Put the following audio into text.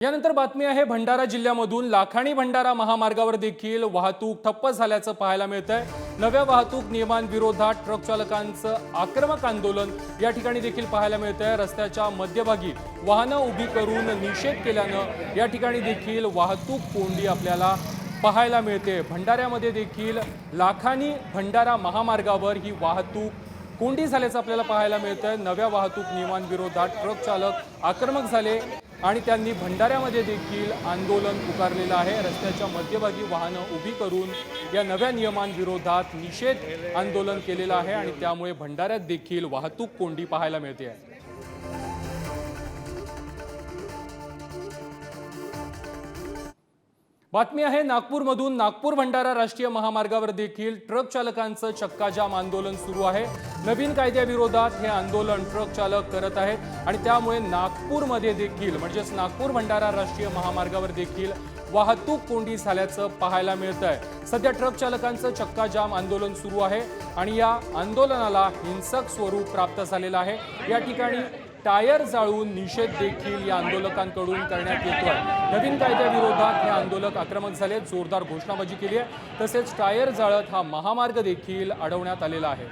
यानंतर बातमी आहे भंडारा जिल्ह्यामधून लाखाणी भंडारा महामार्गावर देखील वाहतूक ठप्प झाल्याचं पाहायला मिळत आहे नव्या वाहतूक नियमांविरोधात ट्रक चालकांचं आक्रमक आंदोलन या ठिकाणी देखील पाहायला मिळत आहे रस्त्याच्या मध्यभागी वाहनं उभी करून निषेध केल्यानं या ठिकाणी देखील वाहतूक कोंडी आपल्याला पाहायला मिळते. भंडाऱ्यामध्ये देखील लाखानी भंडारा महामार्गावर ही वाहतूक कोंडी झाल्याचं आपल्याला पाहायला मिळतं नव्या वाहतूक नियमांविरोधात ट्रक चालक आक्रमक झाले. आणि त्यांनी भंडाऱ्यामध्ये देखील आंदोलन पुकारलेलं आहे. रस्त्याच्या मध्यभागी वाहनं उभी करून या नव्या नियमांविरोधात निषेध आंदोलन केलेलं आहे आणि त्यामुळे भंडाऱ्यात देखील वाहतूक कोंडी पाहायला मिळते आहे. बातमी आहे नागपूरमधून नागपूर भंडारा राष्ट्रीय महामार्गावर देखील ट्रक चालकांचं चक्काजाम आंदोलन सुरू आहे. नवीन कायद्याविरोधात हे आंदोलन ट्रक चालक करत आहेत आणि त्यामुळे नागपूरमध्ये देखील म्हणजेच नागपूर भंडारा राष्ट्रीय महामार्गावर देखील वाहतूक कोंडी झाल्याचं पाहायला मिळत आहे सध्या ट्रक चालकांचं चक्काजाम आंदोलन सुरू आहे आणि या आंदोलनाला हिंसक स्वरूप प्राप्त झालेलं आहे. या ठिकाणी टायर जाळून निषेध देखील या आंदोलकांकडून करण्यात येतोय. नवीन कायद्याविरोधात हे आंदोलक आक्रमक झाले जोरदार घोषणाबाजी केली आहे. तसेच टायर जाळत हा महामार्ग देखील अडवण्यात आलेला आहे.